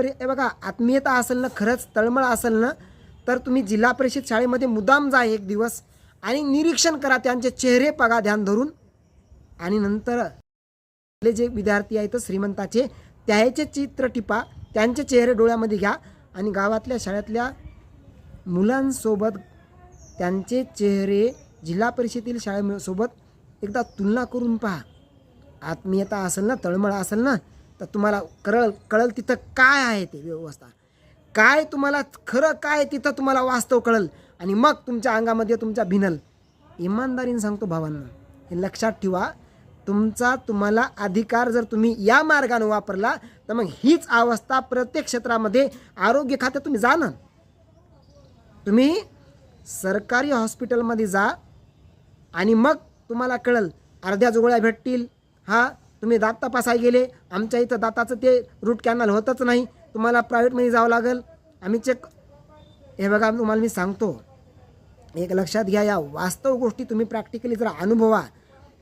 हे बघा आत्मीयता असेल ना खरंच तळमळ असेल ना तर तुम्ही जिल्हा परिषद शाळेमध्ये मुदाम जा एक दिवस आणि निरीक्षण करा त्यांचे चेहरे बघा ध्यान धरून. आणि नंतर आपले जे विद्यार्थी आहेत श्रीमंताचे त्याचे चित्र टिपा त्यांचे चेहरे डोळ्यामध्ये घ्या आणि गावातल्या शाळेतल्या मुलांसोबत त्यांचे चेहरे जिल्हा परिषदेतील शाळेसोबत एकदा तुलना करून पहा. आत्मीयता असेल ना तळमळ असेल ना तर तुम्हाला कळल कळल तिथं काय आहे ते व्यवस्था. काय तुम्हाला खरं काय तिथं तुम्हाला वास्तव कळल. आणि मग तुमच्या अंगामध्ये तुमच्या भिनल. इमानदारीने सांगतो भावांना हे लक्षात ठेवा. तुमचा तुम्हाला अधिकार जर तुम्ही या मार्गाने वापरला तर मग हीच अवस्था प्रत्येक क्षेत्रामध्ये आरोग्य खात्यात तुम्ही जा ना. तुम्ही सरकारी हॉस्पिटलमध्ये जा आणि मग तुम्हाला कळल अर्ध्या जुगळ्या भेटतील. हा तुम्ही दात तपासाय गेले आमच्या इथं दाताचं ते रूट कॅनल होतच नाही. तुम्हाला प्रायव्हेटमध्ये जावं लागेल. आम्ही चेक हे बघा तुम्हाला मी सांगतो. एक लक्षात घ्या या वास्तव गोष्टी तुम्ही प्रॅक्टिकली जरा अनुभवा.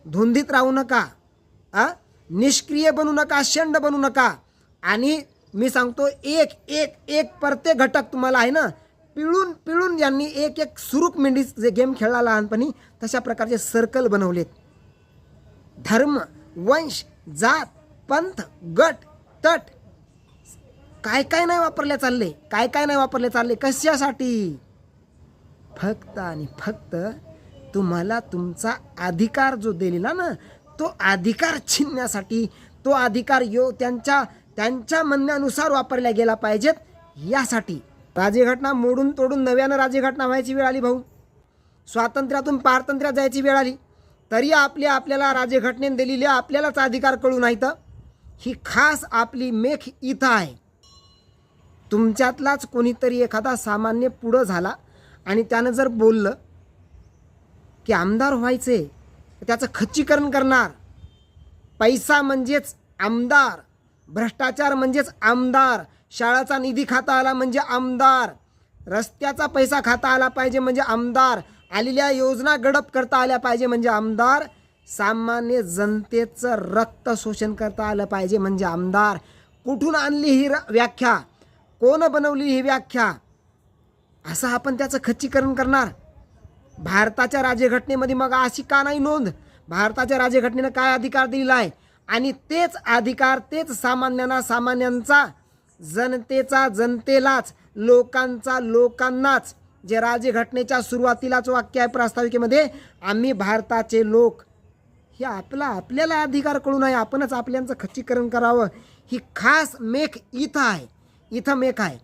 धुंदीत राहू नका आ? निष्क्रिय बनू नका शंड बनू नका. आणि मी सांगतो एक एक एक प्रत्येक घटक तुम्हाला आहे ना पिळून पिळून यांनी एक एक सुरूक मेंढी जे गेम खेळला लहानपणी तशा प्रकारचे सर्कल बनवलेत. धर्म. वंश जात पंथ गट तट. काय काय नाही वापरले चालले? काय काय नाही वापरले चालले? कशासाठी? फक्त आणि फक्त तुम्हाला तुमचा अधिकार जो दिलेला ना तो अधिकार छिनण्यासाठी तो अधिकार यो त्यांच्या त्यांच्या म्हणण्यानुसार वापरल्या गेला पाहिजेत. यासाठी राजघटना मोडून तोडून नव्यानं राज्यघटना व्हायची वेळ आली भाऊ. स्वातंत्र्यातून पारतंत्र्यात जायची वेळ आली. तरी आपली आपल्याला राज्यघटनेने दिलेली आपल्यालाच अधिकार कळू नाही तर ही खास आपली मेख इथं आहे. तुमच्यातलाच कोणीतरी एखादा सामान्य पुढं झाला आणि त्यानं जर बोललं की आमदार व्हायचे त्याचं खच्चीकरण करणार. पैसा म्हणजेच आमदार भ्रष्टाचार म्हणजेच आमदार शाळाचा निधी खाता आला म्हणजे आमदार रस्त्याचा पैसा खाता आला पाहिजे म्हणजे आमदार आलेल्या योजना गडप करता आल्या पाहिजे म्हणजे आमदार सामान्य जनतेचं रक्त शोषण करता आलं पाहिजे म्हणजे आमदार. कुठून आणली ही र- व्याख्या? कोण बनवली ही व्याख्या? असं आपण त्याचं खच्चीकरण करणार. भारताच्या राज्यघटनेमध्ये मग अशी का नाही नोंद? भारताच्या राज्यघटनेनं काय अधिकार दिलेला आहे? आणि तेच अधिकार तेच सामान्यांना सामान्यांचा जनतेचा जनतेलाच लोकांचा लोकांनाच जे राज्यघटनेच्या सुरुवातीलाच वाक्य आहे प्रास्ताविकेमध्ये आम्ही भारताचे लोक. हे आपला आपल्याला अधिकार कळून आहे आपणच आपल्यांचं खच्चीकरण करावं. ही खास मेख इथं आहे. इथं मेख आहे.